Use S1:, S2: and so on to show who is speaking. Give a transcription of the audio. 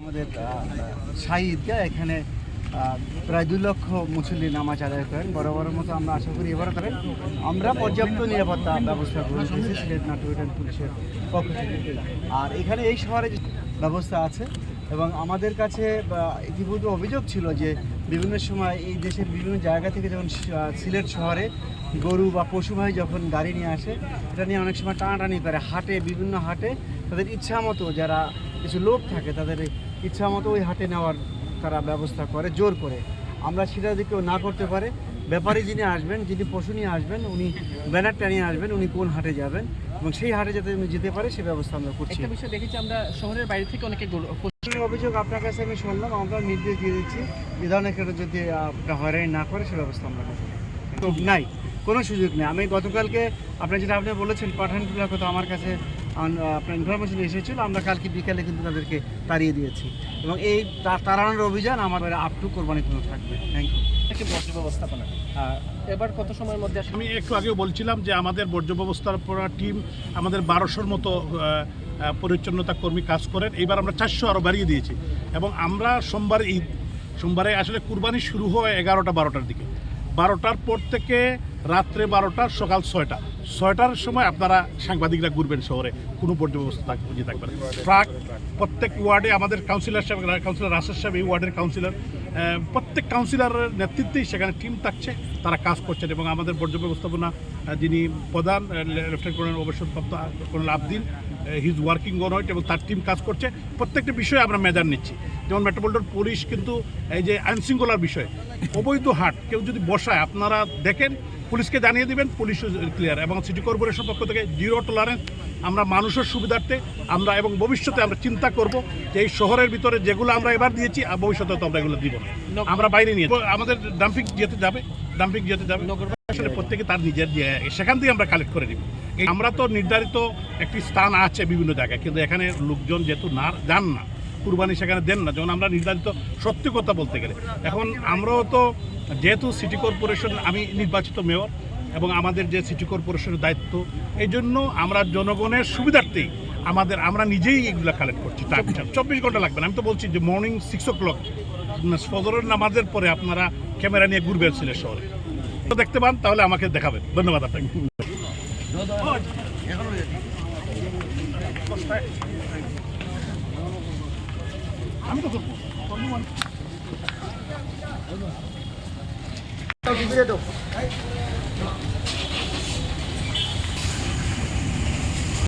S1: আমাদের শাহী ঈদগাহ এখানে প্রায় দুই লক্ষ মুসল্লি নামাজ আদায় করেন। বড় বড় মতো আমরা আশা করি এবারও করেন। আমরা পর্যাপ্ত নিরাপত্তা ব্যবস্থা গ্রহণ করেছি সিলেট মেট্রোপলিটন পুলিশের পক্ষ থেকে। আর এখানে এই শহরে ব্যবস্থা আছে এবং আমাদের কাছে ইতিপূর্বে অভিযোগ ছিল যে বিভিন্ন সময় এই দেশের বিভিন্ন জায়গা থেকে যখন সিলেট শহরে গরু বা পশুবাহী যখন গাড়ি নিয়ে আসে, এটা নিয়ে অনেক সময় টানাটানি করে। হাটে, বিভিন্ন হাটে তাদের ইচ্ছা মতো যারা কিছু লোক থাকে, তাদের ইচ্ছা মতো ওই হাটে নেওয়ার তারা ব্যবস্থা করে জোর করে। আমরা সেটা যদি কেউ না করতে পারে ব্যাপারী যিনি আসবেন যিনি পশু নিয়ে আসবেন উনি ব্যানার টানিয়ে আসবেন উনি কোন হাটে যাবেন এবং সেই হাটে যাতে উনি যেতে পারে সে ব্যবস্থা আমরা করছি।
S2: একটা বিষয় দেখেছি আমরা শহরের বাইরে থেকে অনেকে
S1: অভিযোগ আপনার কাছে আমি শুনলাম আমরা নির্দেশ দিয়ে দিচ্ছি এ ধরনের কেউ যদি আপনার হয়রানি না করে সে ব্যবস্থা আমরা করব তো নাই কোনো সুযোগ নেই। আমি গতকালকে আপনার যেটা আপনি বলেছেন পাঠানটুলার কথা আমার কাছে আপনার ইনফরমেশন এসেছিল আমরা কালকে বিকালে কিন্তু তাদেরকে তাড়িয়ে দিয়েছি। এবং এই তা- তাড়ানোর অভিযান আমার আপ টু কোরবানি কোনো থাকবে। থ্যাংক ইউ
S2: একটি বর্জ্য ব্যবস্থাপনা। এবার কত সময়ের মধ্যে
S3: আমি একটু আগেও বলছিলাম যে আমাদের বর্জ্য ব্যবস্থাপনা টিম আমাদের বারোশোর মতো পরিচ্ছন্নতা কর্মী কাজ করেন। এইবার আমরা চারশো আরও বাড়িয়ে দিয়েছি। এবং আমরা সোমবার ঈদ সোমবারে আসলে কুরবানি শুরু হয় এগারোটা বারোটার দিকে। বারোটার পর থেকে রাত্রে বারোটা, সকাল ছয়টা। ছয়টার সময় আপনারা সাংবাদিকরা ঘুরবেন শহরে। কোনো থাকবে ইয়ে থাকবে না। ট্রাক প্রত্যেক ওয়ার্ডে আমাদের কাউন্সিলর সাহেব কাউন্সিলর রাশেদ সাহেব, এই ওয়ার্ডের কাউন্সিলর প্রত্যেক কাউন্সিলরের নেতৃত্বেই সেখানে টিম থাকছে। তারা কাজ করছেন এবং আমাদের বর্জ্য ব্যবস্থাপনা যিনি প্রধান লেফটেন্যান্ট কর্নেল অবসরপ্রাপ্ত colonel Abdin his working on it এবং তার টিম কাজ করছে। প্রত্যেকটা বিষয়ে আমরা মেজার নিচ্ছি। যেমন মেট্রোপলিটন পুলিশ কিন্তু এই যে আইনশৃঙ্খলার বিষয় অবৈধ হাট, কেউ যদি বসায়, আপনারা দেখেন পুলিশকে জানিয়ে দিবেন পুলিশ ক্লিয়ার এবং সিটি কর্পোরেশন পক্ষ থেকে জিরো টলারেন্স আমরা মানুষের সুবিধার্থে আমরা এবং ভবিষ্যতে আমরা চিন্তা করব যে এই শহরের ভিতরে যেগুলো আমরা এবার দিয়েছি আর ভবিষ্যতে তো আমরা এগুলো দিব না। আমরা বাইরে নিয়ে। আমাদের ডাম্পিং যেতে যাবে ডাম্পিং যেতে যাবে। আসলে প্রত্যেকে তার নিজের সেখান থেকে আমরা কালেক্ট করে নিব। আমরা তো নির্ধারিত একটি স্থান আছে বিভিন্ন জায়গায় কিন্তু এখানে লোকজন যেহেতু না যান না। কুরবানি সেখানে দেন না, যেমন আমরা নির্ধারিত সত্যি কথা বলতে গেলে। এখন আমরাও তো যেহেতু সিটি কর্পোরেশন, আমি নির্বাচিত মেয়র এবং আমাদের যে সিটি কর্পোরেশনের দায়িত্ব এই জন্য আমরা জনগণের সুবিধার্থেই আমাদের, আমরা নিজেই এগুলো কালেক্ট করছি চব্বিশ ঘণ্টা লাগবে না, আমি তো বলছি যে মর্নিং সিক্স ও ক্লক ফজরের নামাজের পরে আপনারা ক্যামেরা নিয়ে ঘুরবেন সিলেট শহরে। দেখতে পান, তাহলে আমাকে দেখাবেন। ধন্যবাদ আপনাকে। আমি তো